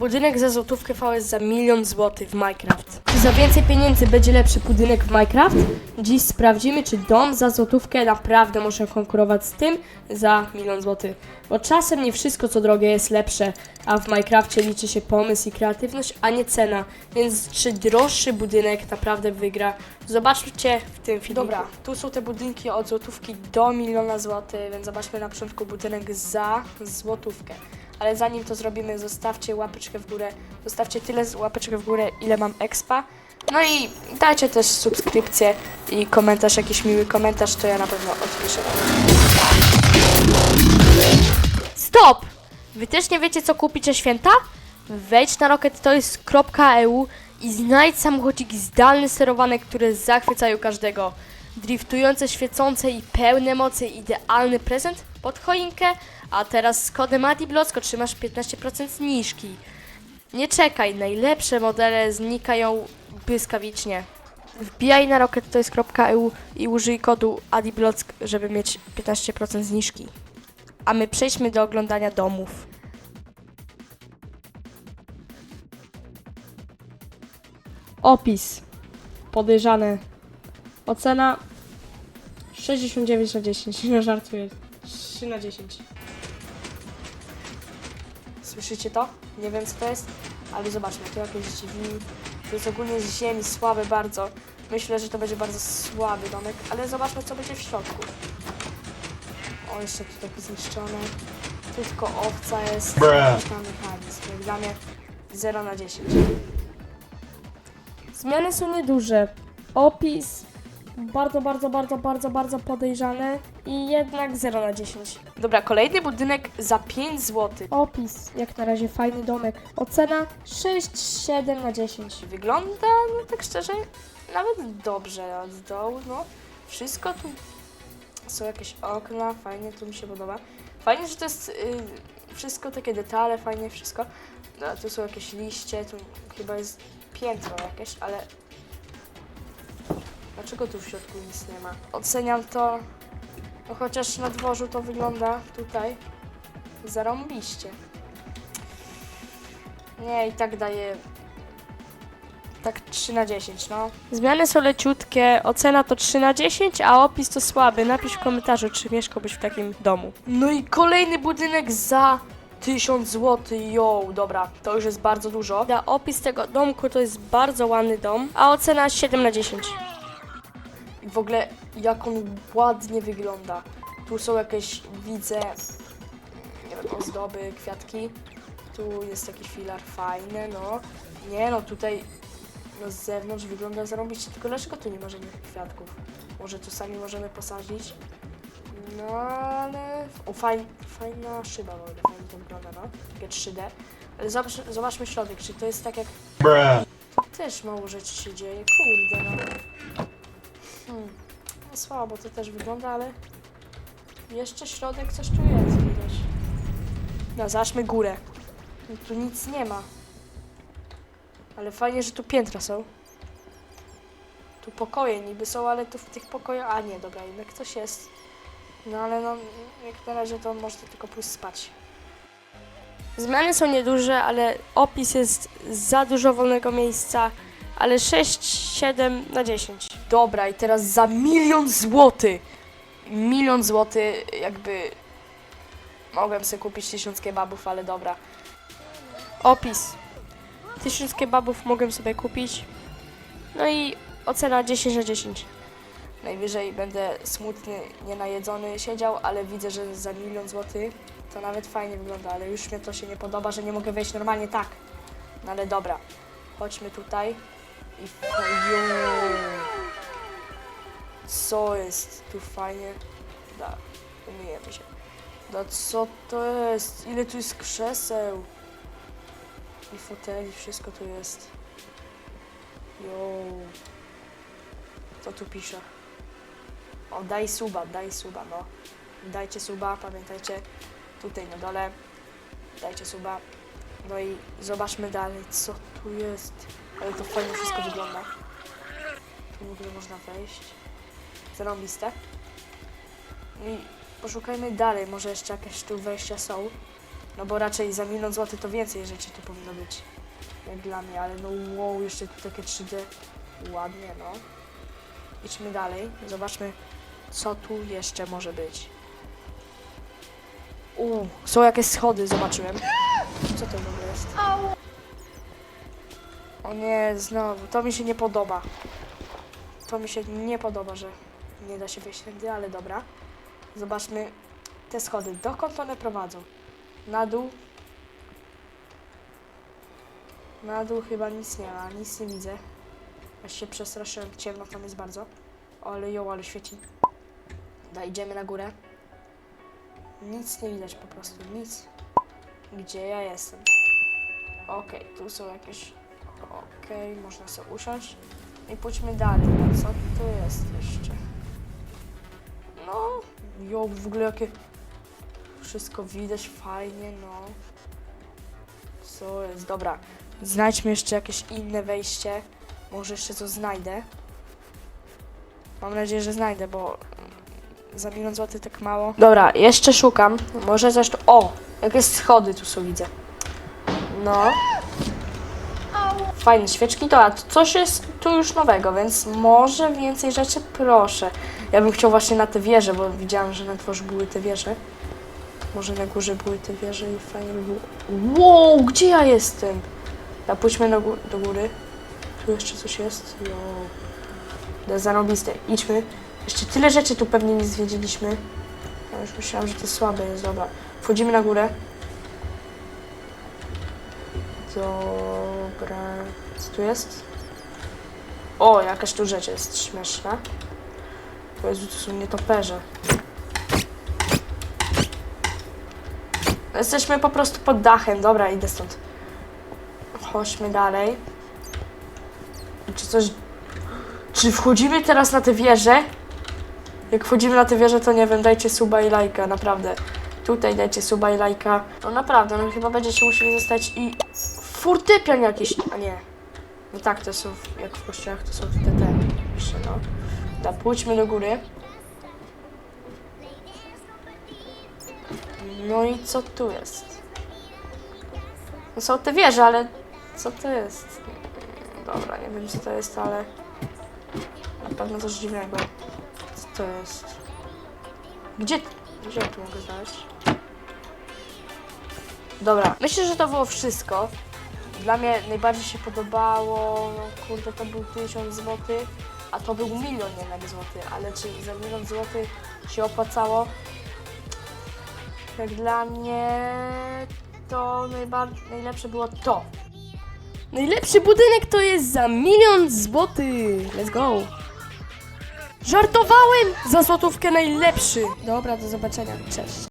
Budynek za złotówkę V jest za milion złotych w Minecraft. Czy za więcej pieniędzy będzie lepszy budynek w Minecraft? Dziś sprawdzimy, czy dom za złotówkę naprawdę może konkurować z tym za milion złotych. Bo czasem nie wszystko co drogie jest lepsze, a w Minecrafcie liczy się pomysł i kreatywność, a nie cena. Więc czy droższy budynek naprawdę wygra? Zobaczcie w tym filmiku. Dobra, tu są te budynki od złotówki do miliona złotych, więc zobaczmy na początku budynek za złotówkę. Ale zanim to zrobimy, zostawcie łapeczkę w górę. Zostawcie tyle z- łapeczek w górę, ile mam expa. No i dajcie też subskrypcję i komentarz, jakiś miły komentarz, to ja na pewno odpiszę. Stop! Wy też nie wiecie, co kupić na święta? Wejdź na rockettoys.eu i znajdź samochodziki zdalne sterowane, które zachwycają każdego. Driftujące, świecące i pełne mocy idealny prezent pod choinkę, a teraz z kodem ADIBLOCK otrzymasz 15% zniżki. Nie czekaj, najlepsze modele znikają błyskawicznie. Wbijaj na rockettoys.eu i użyj kodu ADIBLOCK, żeby mieć 15% zniżki. A my przejdźmy do oglądania domów. Opis. Podejrzane. Ocena 69 na 10. Nie żartuję. 3 na 10. Słyszycie to? Nie wiem co to jest, ale zobaczmy. Tu jakieś drzwi. To jest ogólnie z ziemi, słabe bardzo. Myślę, że to będzie bardzo słaby domek, ale zobaczmy co będzie w środku. O, jeszcze tu takie zniszczone. Tu tylko owca jest. Bruh. Tam mechanizm. Jak dla mnie 0 na 10. Zmiany są nieduże. Opis bardzo, bardzo, bardzo, bardzo, bardzo podejrzany i jednak 0 na 10. Dobra, kolejny budynek za 5 zł. Opis, jak na razie fajny domek. Ocena 6, 7 na 10. Wygląda, no tak szczerze, nawet dobrze od dołu, no. Wszystko tu są jakieś okna, fajnie, tu mi się podoba. Fajnie, że to jest y, wszystko takie detale, fajnie wszystko. No, tu są jakieś liście, tu chyba jest piętro jakieś, ale dlaczego tu w środku nic nie ma? Oceniam to, no chociaż na dworzu to wygląda tutaj zarąbiście. Nie, i tak daję tak 3 na 10, no. Zmiany są leciutkie, ocena to 3 na 10, a opis to słaby. Napisz w komentarzu, czy mieszkałbyś w takim domu. No i kolejny budynek za 1000 zł, yo, dobra, to już jest bardzo dużo. A opis tego domku to jest bardzo ładny dom, a ocena 7 na 10. I w ogóle jak on ładnie wygląda. Tu są jakieś, widzę, nie wiem, ozdoby, kwiatki. Tu jest taki filar fajny, no. Nie no, tutaj no z zewnątrz wygląda zarobiście, tylko dlaczego tu nie ma żadnych kwiatków? Może tu sami możemy posadzić? No ale... O, fajn, fajna szyba w ogóle, fajnie to wygląda, no. Takie 3D. Ale zobacz, zobaczmy środek, czy to jest tak jak... Bruh. Też mało rzeczy się dzieje, kurde no. Hmm. No słabo to też wygląda, ale... Jeszcze środek coś tu jest, widać. No, zobaczmy górę. No, tu nic nie ma. Ale fajnie, że tu piętra są. Tu pokoje niby są, ale tu w tych pokojach... A nie, dobra, jednak coś jest. No ale no, jak na razie to można tylko pójść spać. Zmiany są nieduże, ale opis jest za dużo wolnego miejsca, ale 6-7 na 10. Dobra, i teraz za milion złotych. Milion złotych, jakby mogłem sobie kupić tysiąc kebabów, ale dobra. Opis. Tysiąc kebabów mogłem sobie kupić. No i ocena 10 na 10. Najwyżej będę smutny, nienajedzony siedział, ale widzę, że za milion złotych to nawet fajnie wygląda, ale już mnie to się nie podoba, że nie mogę wejść normalnie tak. No ale dobra, chodźmy tutaj fajo. Co jest tu fajnie? Da, umyjemy się. Da, co to jest? Ile tu jest krzeseł? I foteli, wszystko tu jest. Jo. Co tu pisze? O, daj suba, daj suba, no. Dajcie suba, pamiętajcie, tutaj na dole. Dajcie suba. No i zobaczmy dalej, co tu jest. Ale to fajnie wszystko wygląda. Tu w ogóle można wejść. Zarąbiste. I poszukajmy dalej, może jeszcze jakieś tu wejścia są. No bo raczej za milion złotych to więcej rzeczy tu powinno być. Jak dla mnie, ale no wow, jeszcze tu takie 3D. Ładnie, no. Idźmy dalej. Zobaczmy, co tu jeszcze może być. U, są jakieś schody, zobaczyłem. Co to w ogóle jest? O nie, znowu, to mi się nie podoba. To mi się nie podoba, że nie da się wejść tędy, ale dobra. Zobaczmy te schody. Dokąd one prowadzą? Na dół? Na dół chyba nic nie ma, nic nie widzę. Ja się przestraszyłem, ciemno tam jest bardzo. Ale ją, ale świeci. Da, idziemy na górę. Nic nie widać po prostu, nic. Gdzie ja jestem? Okej, tu są jakieś... Okej, można sobie usiąść. I pójdźmy dalej. Co tu jest jeszcze? No, jo, w ogóle jakie... Wszystko widać fajnie, no. Co jest? Dobra. Znajdźmy jeszcze jakieś inne wejście. Może jeszcze coś znajdę. Mam nadzieję, że znajdę, bo za milion złotych tak mało. Dobra, jeszcze szukam. Może tu... O! Jakieś schody tu są, widzę. No. Fajne świeczki, to a coś jest tu już nowego, więc może więcej rzeczy proszę. Ja bym chciał właśnie na te wieże, bo widziałam, że na dworze były te wieże. Może na górze były te wieże i fajnie by było. Wow, gdzie ja jestem? Ja pójdźmy do, gó- do góry. Tu jeszcze coś jest. Jo. To jest zarąbiste. Idźmy. Jeszcze tyle rzeczy tu pewnie nie zwiedziliśmy. Ja już myślałam, że to słabe jest. Dobra. Wchodzimy na górę. Dobra. Co tu jest? O, jakaś tu rzecz jest śmieszna. O Jezu, to są nietoperze. Jesteśmy po prostu pod dachem. Dobra, idę stąd. Chodźmy dalej. Czy coś... Czy wchodzimy teraz na tę wieżę? Jak wchodzimy na tę wieżę, to nie wiem, dajcie suba i lajka, naprawdę. Tutaj dajcie suba i lajka. No naprawdę, no chyba będziecie musieli zostać i... Fortepian jakiś, a nie. No tak, to są, jak w kościołach, to są te, te. Jeszcze no. Da, pójdźmy do góry. No i co tu jest? No są te wieże, ale co to jest? Dobra, nie wiem co to jest, ale na pewno coś dziwnego. Co to jest? Gdzie, gdzie ja tu mogę znaleźć? Dobra, myślę, że to było wszystko. Dla mnie najbardziej się podobało, no kurde, to był 1000 zł, a to był milion jednak złotych, ale czy za milion złotych się opłacało? Jak dla mnie to najlepsze było to. Najlepszy budynek to jest za milion złotych. Let's go. Żartowałem! Za złotówkę najlepszy. Dobra, do zobaczenia. Cześć.